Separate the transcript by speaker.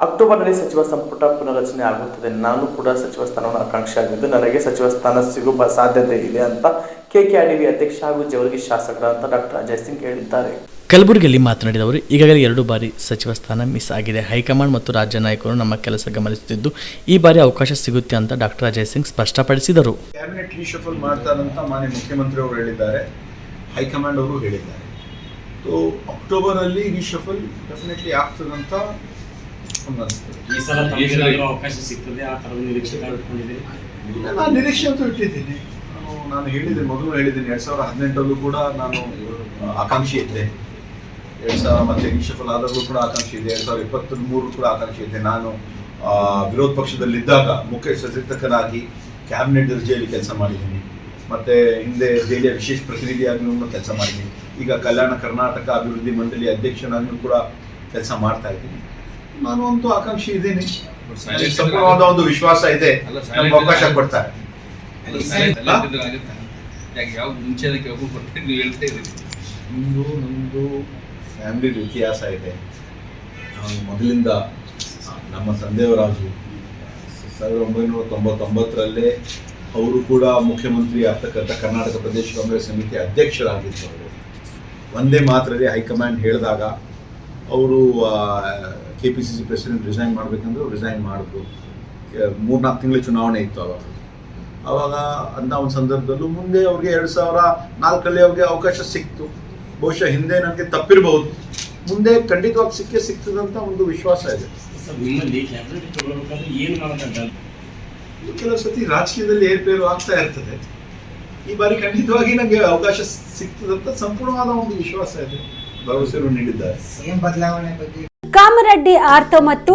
Speaker 1: ಅಕ್ಟೋಬರ್ನಲ್ಲಿ ಸಚಿವ ಸಂಪುಟ ಪುನರಚನೆ ಆಗುತ್ತದೆ. ನಾನು ಕೂಡ ಸಚಿವ ಸ್ಥಾನವನ್ನು ಆಕಾಂಕ್ಷಿ ಆಗಿದ್ದು ನನಗೆ ಸಚಿವ ಸ್ಥಾನ ಸಿಗುವ ಸಾಧ್ಯತೆ ಇದೆ ಅಂತ ಕೆಕೆಆರ್ಡಿಬಿ ಅಧ್ಯಕ್ಷ ಹಾಗೂ ಜವರ್ಗಿ ಅಂತ ಡಾಕ್ಟರ್ ಅಜಯ್ ಸಿಂಗ್ ಹೇಳಿದ್ದಾರೆ.
Speaker 2: ಕಲಬುರಗಿಯಲ್ಲಿ ಮಾತನಾಡಿದ ಅವರು ಈಗಾಗಲೇ ಎರಡು ಬಾರಿ ಸಚಿವ ಸ್ಥಾನ ಮಿಸ್ ಆಗಿದೆ. ಹೈಕಮಾಂಡ್ ಮತ್ತು ರಾಜ್ಯ ನಾಯಕರು ನಮ್ಮ ಕೆಲಸ ಗಮನಿಸುತ್ತಿದ್ದು ಈ ಬಾರಿ ಅವಕಾಶ ಸಿಗುತ್ತೆ ಅಂತ ಡಾಕ್ಟರ್ ಅಜಯ್ ಸಿಂಗ್ ಸ್ಪಷ್ಟಪಡಿಸಿದರು.
Speaker 3: ಕ್ಯಾಬಿನೆಟ್ ರೀಶಫಲ್ ಮಾಡ್ತಾರಂತ ಮಾನ್ಯ ಮುಖ್ಯಮಂತ್ರಿ ಅವರು ಹೇಳಿದ್ದಾರೆ. ಹೈಕಮಾಂಡ್ ಅವರು ಹೇಳಿದ್ದಾರೆ. ಸೊ ಅಕ್ಟೋಬರಲ್ಲಿ ರೀಶಫಲ್ ಡೆಫಿನೆಟ್ಲಿ ಆಗ್ತದಂತ
Speaker 4: ಈ ಸಲ ಅವಕಾಶ ಸಿಗ್ತದೆ ಆ ಥರದ ನಿರೀಕ್ಷೆ ಇಟ್ಕೊಂಡಿದ್ದೀರಿ?
Speaker 3: ನಾನು ನಿರೀಕ್ಷೆ ಅಂತೂ ಇಟ್ಟಿದ್ದೀನಿ. ನಾನು ನಾನು ಹೇಳಿದ್ದೀನಿ ಮೊದಲು ಹೇಳಿದ್ದೀನಿ ಎರಡ್ ಸಾವಿರದ ಹದಿನೆಂಟರಲ್ಲೂ ಕೂಡ ನಾನು ಆಕಾಂಕ್ಷಿ ಇದ್ದೆ. ಎರಡು ಸಾವಿರ ಮತ್ತೆ ರೀಶಫಲ್ ಆದಾಗಲೂ ಕೂಡ ಆಕಾಂಕ್ಷಿ ಇದೆ. ಎರಡ್ ಸಾವಿರದ ಇಪ್ಪತ್ತ್ ಮೂರು ಕೂಡ ಆಕಾಂಕ್ಷಿ ಇದೆ. ನಾನು ಆ, ವಿರೋಧ ಪಕ್ಷದಲ್ಲಿದ್ದಾಗ ಮುಖ್ಯ ಸಚೇತಕನಾಗಿ ಕ್ಯಾಬಿನೆಟ್ ದರ್ಜೆಯಲ್ಲಿ ಕೆಲಸ ಮಾಡಿದ್ದೀನಿ. ಮತ್ತೆ ಹಿಂದೆ ದೆಹಲಿಯ ವಿಶೇಷ ಪ್ರತಿನಿಧಿಯಾಗಿಯೂ ಕೆಲಸ ಮಾಡಿದ್ದೀನಿ. ಈಗ ಕಲ್ಯಾಣ ಕರ್ನಾಟಕ ಅಭಿವೃದ್ಧಿ ಮಂಡಳಿ ಅಧ್ಯಕ್ಷನಾಗಿಯೂ ಕೂಡ ಕೆಲಸ ಮಾಡ್ತಾ ಇದ್ದೀನಿ. ನಾನು ಒಂದು ಆಕಾಂಕ್ಷಿ ಇದ್ದೀನಿ. ನನಗೆ ಸಂಪೂರ್ಣವಾದ ಒಂದು ವಿಶ್ವಾಸ ಇದೆ. ನಮ್ಗೆ ಅವಕಾಶ ಕೊಡ್ತಾರೆ.
Speaker 5: ಯಾವ ಮುಂಚೆ ನೀವು ಹೇಳ್ತಾ ಇದ್ದೀರಿ?
Speaker 3: ನಿಮ್ಮದು ನಮ್ಮದು ಫ್ಯಾಮಿಲಿ ಇತಿಹಾಸ ಇದೆ. ನಾವು ಮೊದಲಿಂದ ನಮ್ಮ ತಂದೆಯವರಾಜು ಸಾವಿರದ ಒಂಬೈನೂರ ತೊಂಬತ್ತೊಂಬತ್ತರಲ್ಲೇ ಅವರು ಕೂಡ ಮುಖ್ಯಮಂತ್ರಿ ಆಗ್ತಕ್ಕಂಥ ಕರ್ನಾಟಕ ಪ್ರದೇಶ ಕಾಂಗ್ರೆಸ್ ಸಮಿತಿ ಅಧ್ಯಕ್ಷರಾಗಿದ್ದವರು. ಒಂದೇ ಮಾತ್ರದಲ್ಲಿ ಹೈಕಮಾಂಡ್ ಹೇಳಿದಾಗ ಅವರು K P C C president resign ಮಾಡಬೇಕಂದ್ರೆ ರಿಸೈನ್ ಮಾಡಿದ್ರು. ಮೂರ್ನಾಲ್ಕು ತಿಂಗಳ ಚುನಾವಣೆ ಇತ್ತು ಅವಾಗ. ಅವಾಗ ಅಂತ ಒಂದು ಸಂದರ್ಭದಲ್ಲೂ ಮುಂದೆ ಅವ್ರಿಗೆ ಎರಡು ಸಾವಿರ ನಾಲ್ಕಲ್ಲಿ ಅವ್ರಿಗೆ ಅವಕಾಶ ಸಿಕ್ತು. ಬಹುಶಃ ಹಿಂದೆ ನನಗೆ ತಪ್ಪಿರಬಹುದು ಮುಂದೆ ಖಂಡಿತವಾಗಿ ಸಿಕ್ಕೇ ಸಿಗ್ತದಂತ ಒಂದು ವಿಶ್ವಾಸ ಇದೆ. ಕೆಲವು ಸತಿ ರಾಜಕೀಯದಲ್ಲಿ ಏರ್ಪೇರು ಆಗ್ತಾ ಇರ್ತದೆ. ಈ ಬಾರಿ ಖಂಡಿತವಾಗಿ ನನಗೆ ಅವಕಾಶ ಸಿಕ್ತದಂತ ಸಂಪೂರ್ಣವಾದ ಒಂದು ವಿಶ್ವಾಸ ಇದೆ. ಭರವಸೆಯನ್ನು ನೀಡಿದ್ದಾರೆ.
Speaker 6: ಸಿಎಂ ಬದಲಾವಣೆ ಬಗ್ಗೆ?
Speaker 7: ಕಾಮರೆಡ್ಡಿ ಆರ್ತ ಮತ್ತು